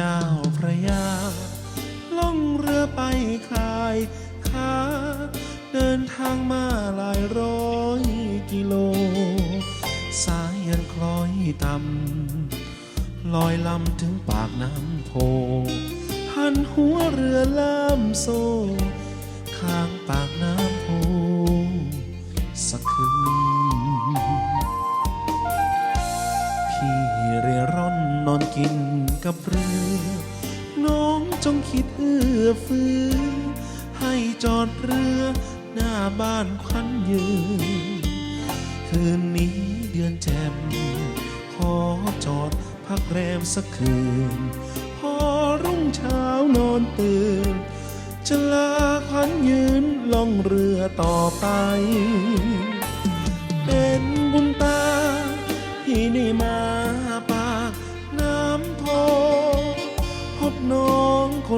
เจ้าพระยา ล่องเรือไปคลายค้า เดินทางมาหลายร้อยกิโล สายยันคล้อยต่ำลอยลำถึงปากน้ำโพ หันหัวเรือล่ามโซ่ข้างปากน้ำโพสักคืน พี่เร่ร่อนนอนกินกับเรือ น้องจงคิดเอื้อเฟื้อ ให้จอดเรือ หน้าบ้านควันยืน คืนนี้เดือนแจ่มขอจอดพักแรมสักคืน พอรุ่งเช้านอนตื่นจะลาควันยืนล่องเรือต่อไป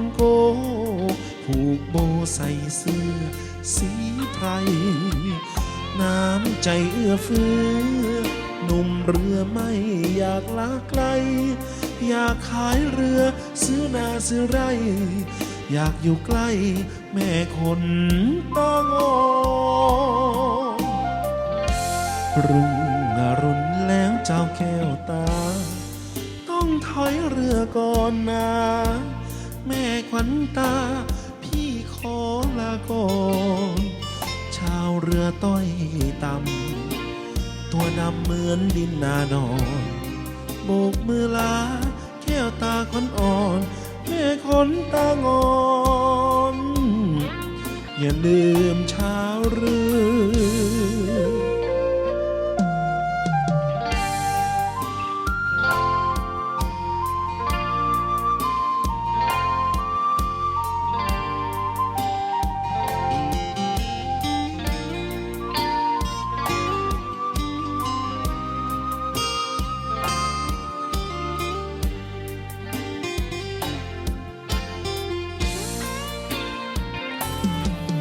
นโก ผูกโบใส่เสื้อ สีไพร น้ำใจเอื้อเฟื้อหนุ่มเรือไม่อยากลาไกล อยากขายเรือซื้อนาซื้อไรอยากอยู่ใกล้แม่คนต้องอรุ่งอรุณแล้วเจ้าแก้วตา ต้องถอยเรือก่อนนะ แม่ขวัญตา พี่ขอลาก่อนชาวเรือต้อยต่ำตัวดำเหมือนดินนานอนโบกมือลา แก้วตาคนอ่อน แม่คนตางอน อย่าลืมชาวเรือ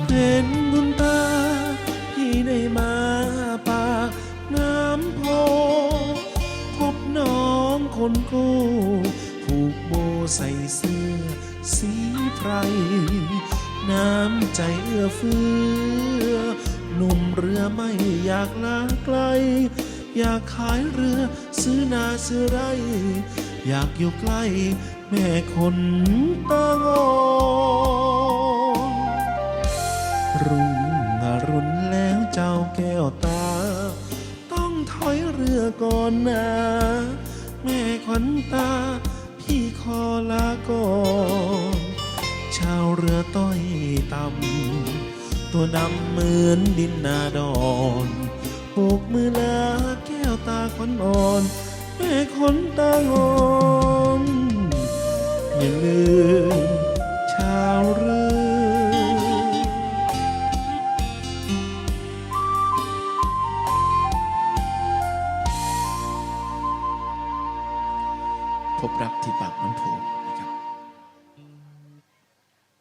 เป็นบุญตา ที่ได้มาปากน้ำโพ พบน้องคนโก้ผูกโบใส่เสื้อสีไพร น้ำใจเอื้อเฟื้อหนุ่มเรือไม่อยากลาไกล อยากขายเรือซื้อนาซื้อไร อยากอยู่ใกล้ แม่คนตาง แม่ขวัญตา พี่ขอลาก่อนชาวเรือต้อยต่ำตัวดำเหมือนดินนาดอนโบกมือลาแก้วตาขวัญอ่อน แม่ขนตางอนอย่าลืมชาวเรือ พบรักที่ปากน้ำโพ